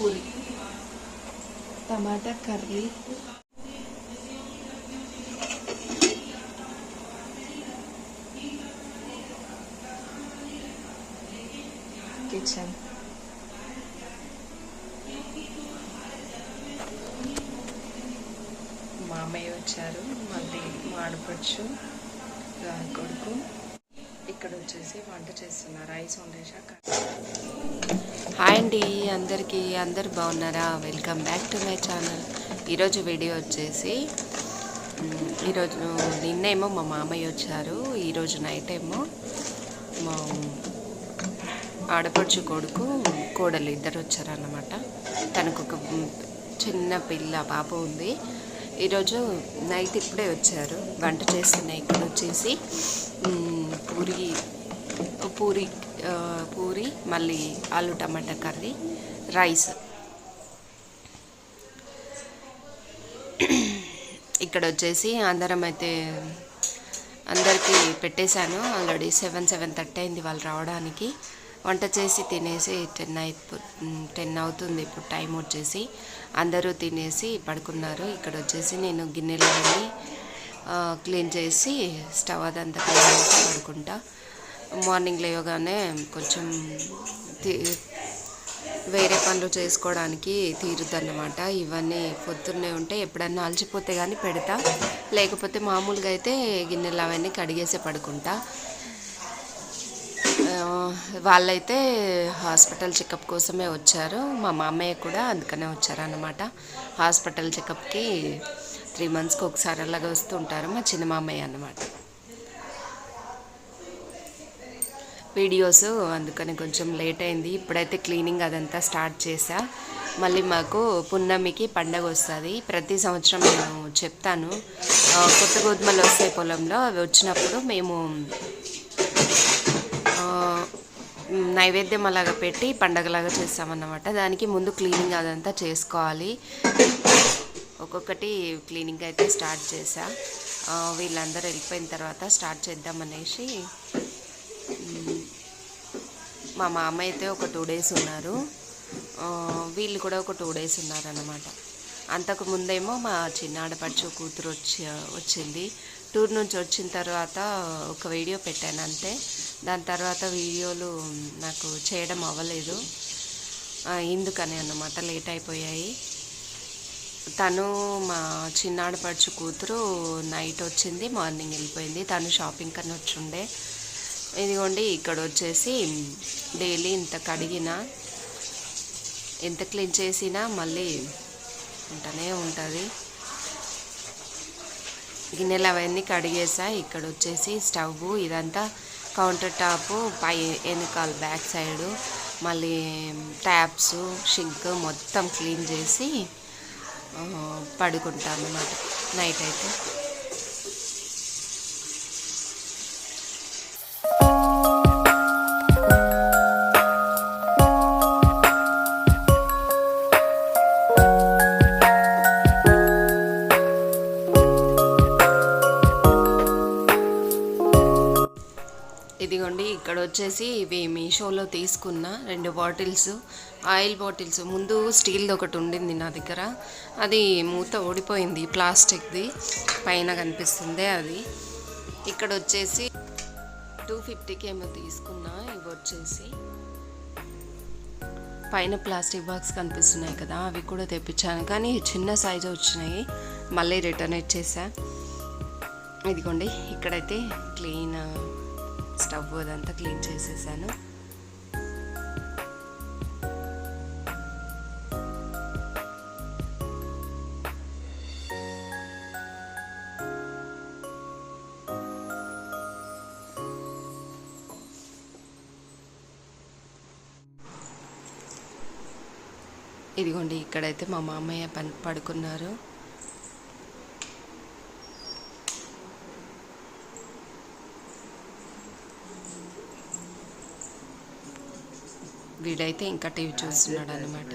పూరి. టమాటా curry. Kitchen. మామయ్య వచ్చారు మళ్ళీ మాడపచ్చు కొడుకు. ఇక్కడ వచ్చేసి వంట చేస్తున్నారు రైస్ వండేశాక హాయ్ అండి అందరికీ అందరు బాగున్నారా? Welcome back to my channel ఈరోజు వీడియో వచ్చేసి ఈరోజు నిన్నేమో మా మామయ్య వచ్చారు ఈరోజు నైట్ ఏమో మా ఆడపడుచు కొడుకు కోడలు ఇద్దరు వచ్చారన్నమాట. తనకు ఒక చిన్న పిల్ల పాప ఉంది. ఈరోజు నైట్ ఇప్పుడే వచ్చారు. వంట చేసిన ఇక్కడ వచ్చేసి పూరి పూరి పూరి మళ్ళీ ఆలు టమాటా కర్రీ రైస్. ఇక్కడ వచ్చేసి అందరం అయితే అందరికీ పెట్టేశాను. ఆల్రెడీ సెవెన్ సెవెన్ థర్టీ అయింది వాళ్ళు రావడానికి. వంట చేసి తినేసి టెన్ అయిపో టెన్ అవుతుంది ఇప్పుడు టైం వచ్చేసి. అందరూ తినేసి పడుకున్నారు. ఇక్కడ వచ్చేసి నేను గిన్నెలన్నీ క్లీన్ చేసి స్టవ్ అదంతా క్లీన్ చేసి పడుకుంటా. మార్నింగ్ లేవగానే కొంచెం వేరే పనులు చేసుకోవడానికి తీరుద్దన్నమాట. ఇవన్నీ పొద్దున్నే ఉంటే ఎప్పుడన్నా అలసిపోతే కానీ పెడతా. లేకపోతే మామూలుగా అయితే గిన్నెలు అవన్నీ కడిగేసే పడుకుంటా. వాళ్ళైతే హాస్పిటల్ చెకప్ కోసమే వచ్చారు. మా మామయ్య కూడా అందుకనే వచ్చారన్నమాట. హాస్పిటల్ చెకప్కి త్రీ మంత్స్కి ఒకసారి అలాగా వస్తుంటారు మా చిన్న మామయ్య అన్నమాట. వీడియోస్ అందుకని కొంచెం లేట్ అయింది. ఇప్పుడైతే క్లీనింగ్ అదంతా స్టార్ట్ చేశా. మళ్ళీ మాకు పున్నమికి పండగ వస్తుంది. ప్రతి సంవత్సరం నేను చెప్తాను. కొత్త గోధుమలు వస్తాయి పొలంలో అవి వచ్చినప్పుడు మేము నైవేద్యం అలాగా పెట్టి పండగలాగా చేస్తామన్నమాట. దానికి ముందు క్లీనింగ్ అదంతా చేసుకోవాలి. ఒక్కొక్కటి క్లీనింగ్ అయితే స్టార్ట్ చేశా. వీళ్ళందరూ వెళ్ళిపోయిన తర్వాత స్టార్ట్ చేద్దామనేసి మా మామ అయితే ఒక టూ డేస్ ఉన్నారు. వీళ్ళు కూడా ఒక టూ డేస్ ఉన్నారన్నమాట. అంతకు ముందేమో మా చిన్న ఆడపడుచు కూతురు వచ్చి వచ్చింది. టూర్ నుంచి వచ్చిన తర్వాత ఒక వీడియో పెట్టాను అంతే. దాని తర్వాత వీడియోలు నాకు చేయడం అవ్వలేదు. ఆ, ఎందుకని అన్నమాట లేట్ అయిపోయాయి. తను మా చిన్నాడపడుచు కూతురు నైట్ వచ్చింది మార్నింగ్ వెళ్ళిపోయింది. తను షాపింగ్ కన్నా వచ్చుండే. ఇదిగోండి ఇక్కడ వచ్చేసి డైలీ ఇంత కడిగినా ఎంత క్లీన్ చేసినా మళ్ళీ ఉంటూనే ఉంటుంది. గిన్నెలు అవన్నీ కడిగేసా ఇక్కడ వచ్చేసి స్టవ్ ఇదంతా కౌంటర్ టాప్ పై వెనకాల బ్యాక్ సైడు మళ్ళీ ట్యాప్స్ షింక్ మొత్తం క్లీన్ చేసి పడుకుంటాం అన్నమాట నైట్ అయితే. వచ్చేసి ఇవి మీషోలో తీసుకున్న రెండు బాటిల్స్ ఆయిల్ బాటిల్స్. ముందు స్టీల్ది ఒకటి ఉండింది నా దగ్గర. అది మూత ఓడిపోయింది ప్లాస్టిక్ది. పైన కనిపిస్తుంది అది. ఇక్కడ వచ్చేసి టూ ఫిఫ్టీకి ఏమో తీసుకున్నా ఇవి వచ్చేసి. పైన ప్లాస్టిక్ బాక్స్ కనిపిస్తున్నాయి కదా అవి కూడా తెప్పించాను. కానీ చిన్న సైజు వచ్చినాయి. మళ్ళీ రిటర్న్ ఇచ్చేసా. ఇదిగోండి ఇక్కడైతే క్లీన్ స్టవ్ అదంతా క్లీన్ చేసేసాను. ఇదిగోండి ఇక్కడైతే మా మామయ్య పని పడుకున్నారు. వీడైతే ఇంకా టీవీ చూస్తున్నాడు అనమాట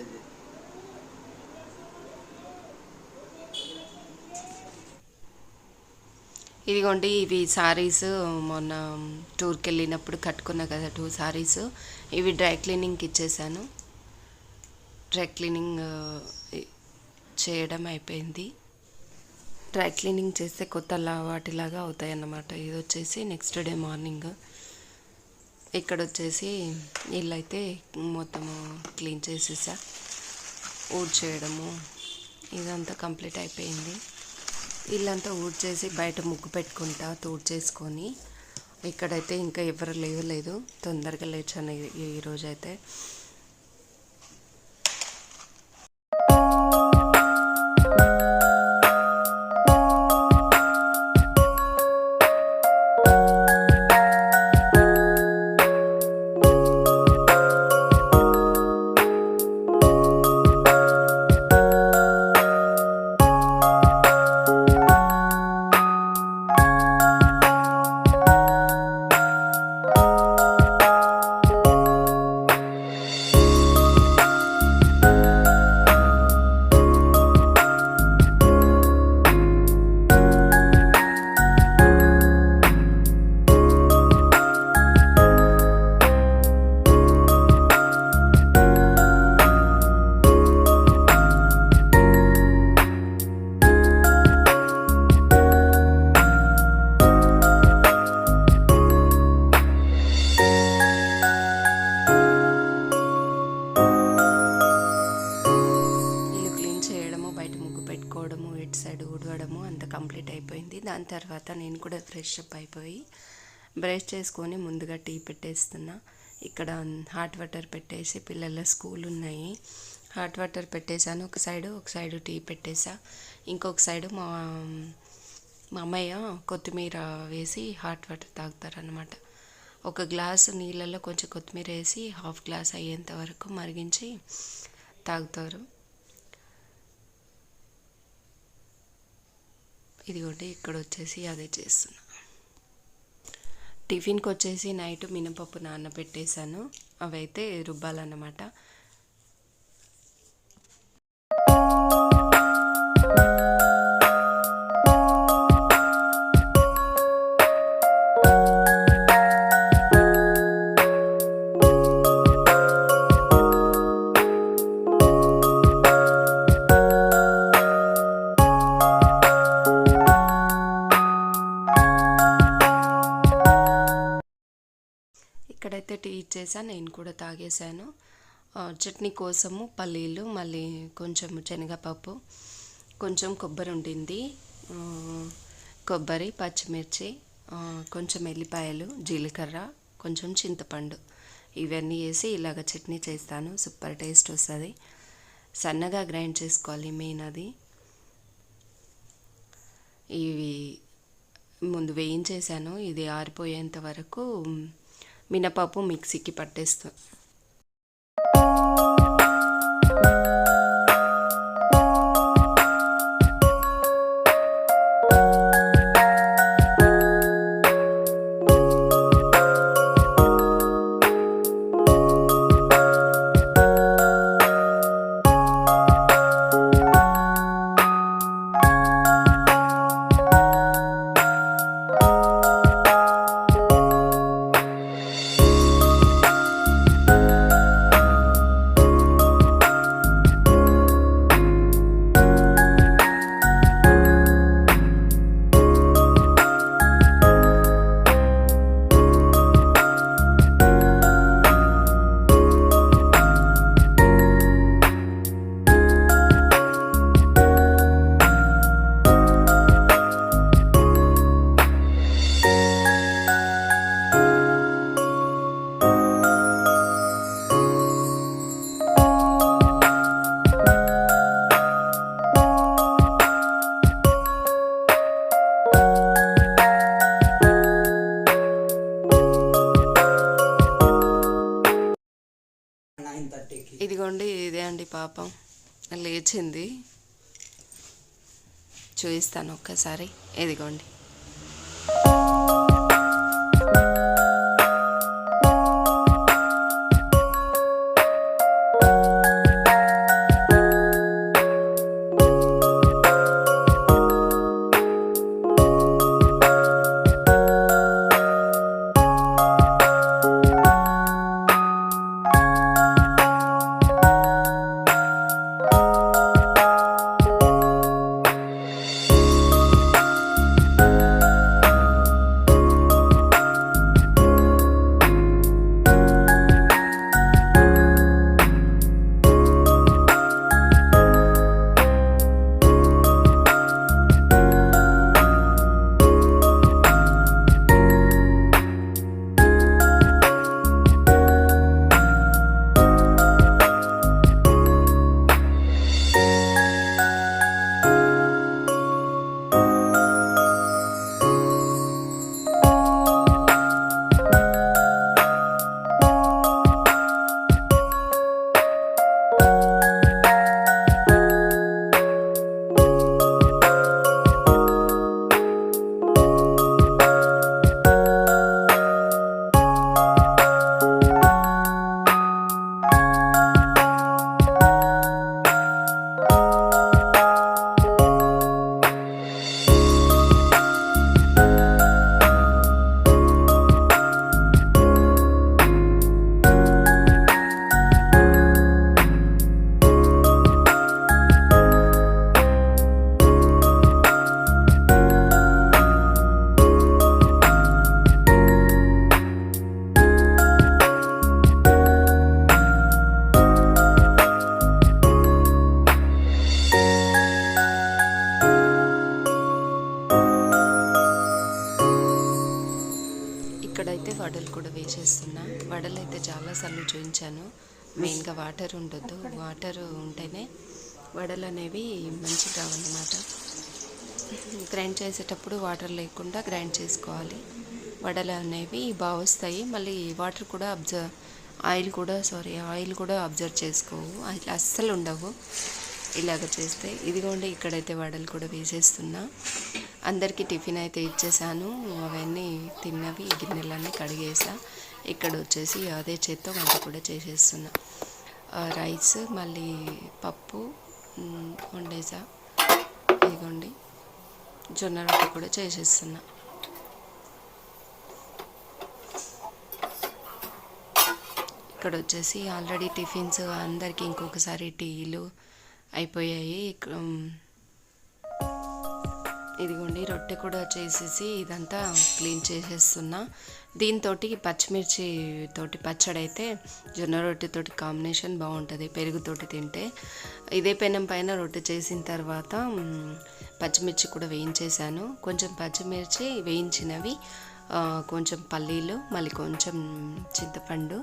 ఇదిగోండి ఇవి సారీస్ మొన్న టూర్కి వెళ్ళినప్పుడు కట్టుకున్నా కదా టూ సారీస్ ఇవి డ్రై క్లీనింగ్కి ఇచ్చేసాను. డ్రై క్లీనింగ్ చేయడం అయిపోయింది. డ్రై క్లీనింగ్ చేస్తే కొత్త వాటిలాగా అవుతాయి అన్నమాట ఇది వచ్చేసి నెక్స్ట్ డే మార్నింగ్. ఇక్కడ వచ్చేసి ఇల్లు అయితే మొత్తము క్లీన్ చేసేసా. ఊడ్ చేయడము ఇదంతా కంప్లీట్ అయిపోయింది. ఇల్లంతా ఊడ్ చేసి బయట ముగ్గు పెట్టుకుంటా తూడ్ చేసుకొని ఇక్కడైతే ఇంకా ఎవరు లేవలేదు. తొందరగా లేచాను ఈరోజైతే ముగ్గు ఇటు సైడ్ ఊడవడము అంత కంప్లీట్ అయిపోయింది. దాని తర్వాత నేను కూడా ఫ్రెష్ అప్ అయిపోయి బ్రష్ చేసుకొని ముందుగా టీ పెట్టేస్తున్నా. ఇక్కడ హాట్ వాటర్ పెట్టేసి పిల్లల స్కూల్ ఉన్నాయి. హాట్ వాటర్ పెట్టేశాను. ఒక సైడు ఒక సైడు టీ పెట్టేసా ఇంకొక సైడు మా మా అమ్మయ్య కొత్తిమీర వేసి హాట్ వాటర్ తాగుతారనమాట ఒక గ్లాసు నీళ్ళల్లో కొంచెం కొత్తిమీర వేసి హాఫ్ గ్లాస్ అయ్యేంత వరకు మరిగించి తాగుతారు. ఇదిగోండి ఇక్కడ వచ్చేసి అదే చేస్తున్నా. టిఫిన్కి వచ్చేసి నైట్ మినపప్పు నానబెట్టేశాను. అవైతే రుబ్బాలన్నమాట. చేశాను నేను కూడా తాగేశాను. చట్నీ కోసము పల్లీలు మళ్ళీ కొంచెం శనగపప్పు కొంచెం కొబ్బరి ఉండింది. కొబ్బరి పచ్చిమిర్చి కొంచెం ఎల్లిపాయలు జీలకర్ర కొంచెం చింతపండు. ఇవన్నీ వేసి ఇలాగ చట్నీ చేస్తాను. సూపర్ టేస్ట్ వస్తుంది. సన్నగా గ్రైండ్ చేసుకోవాలి మెయిన్ అది. ఇవి ముందు వేయించేసాను ఇది ఆరిపోయేంత వరకు మినపప్పు మిక్సీకి పట్టేస్తాను వచ్చింది. చూపిస్తాను ఒక్కసారి. ఎదిగోండి అనేవి మంచిగా కావాలన్నమాట గ్రైండ్ చేసేటప్పుడు వాటర్ లేకుండా గ్రైండ్ చేసుకోవాలి. వడలు అనేవి బాగా వస్తాయి మళ్ళీ వాటర్ కూడా అబ్జర్వ్ ఆయిల్ కూడా సారీ ఆయిల్ కూడా అబ్జర్వ్ చేసుకోవు. ఆయిల్ అస్సలు ఉండవు. ఇలాగ చేస్తే ఇదిగోండి ఇక్కడైతే వడలు కూడా వేసేస్తున్నా. అందరికీ టిఫిన్ అయితే ఇచ్చేసాను. అవన్నీ తిన్నవి గిన్నెలన్నీ కడిగేసా. ఇక్కడ వచ్చేసి అదే చేత్తో వంట కూడా చేసేస్తున్నా. రైస్ మళ్ళీ పప్పు వండేసా. ఇదిగోండి జొన్న రొట్టె కూడా చేసేస్తున్నా. ఇక్కడ వచ్చేసి ఆల్రెడీ టిఫిన్స్ అందరికీ ఇంకొకసారి టీలు అయిపోయాయి. ఇక్కడ ఇదిగోండి రొట్టె కూడా చేసేసి ఇదంతా క్లీన్ చేసేస్తున్నా. దీంతో పచ్చిమిర్చి తోటి పచ్చడి అయితే జొన్న రొట్టెతోటి కాంబినేషన్ బాగుంటుంది పెరుగుతోటి తింటే ఇదే పెనం పైన రొట్టె చేసిన తర్వాత పచ్చిమిర్చి కూడా వేయించేసాను కొంచెం పచ్చిమిర్చి వేయించినవి కొంచెం పల్లీలు మళ్ళీ కొంచెం చింతపండు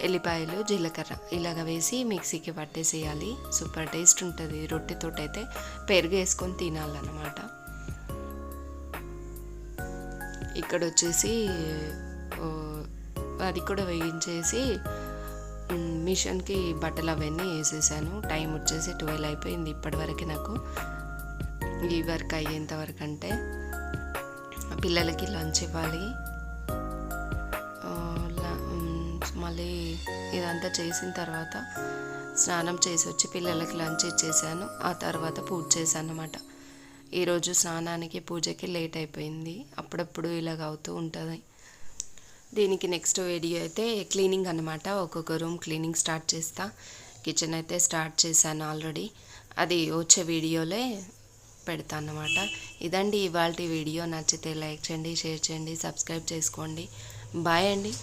ఎల్లిపాయలు జీలకర్ర ఇలాగ వేసి మిక్సీకి పట్టేసేయాలి. సూపర్ టేస్ట్ ఉంటుంది. రొట్టెతో అయితే పెరుగు వేసుకొని తినాలన్నమాట. ఇక్కడ వచ్చేసి అది కూడా వేయించేసి మిషన్కి బట్టలు అవన్నీ వేసేసాను. టైం వచ్చేసి ట్వెల్వ్ అయిపోయింది ఇప్పటివరకు నాకు. ఈ వర్క్ అయ్యేంత వరకు అంటే పిల్లలకి లంచ్ ఇవ్వాలి. మళ్ళీ ఇదంతా చేసిన తర్వాత స్నానం చేసి వచ్చి పిల్లలకి లంచ్ ఇచ్చేసాను. ఆ తర్వాత పూజ చేశాను అనమాట ఈరోజు స్నానానికి పూజకి లేట్ అయిపోయింది. అప్పుడప్పుడు ఇలాగ అవుతూ ఉంటుంది. దీనికి నెక్స్ట్ వీడియో అయితే క్లీనింగ్ అనమాట ఒక్కొక్క రూమ్ క్లీనింగ్ స్టార్ట్ చేస్తా. కిచెన్ అయితే స్టార్ట్ చేశాను ఆల్రెడీ. అది వచ్చే వీడియోలే పెడతాను అన్నమాట. ఇదండి ఇవాళ వీడియో. నచ్చితే లైక్ చేయండి షేర్ చేయండి సబ్స్క్రైబ్ చేసుకోండి. బాయ్ అండి.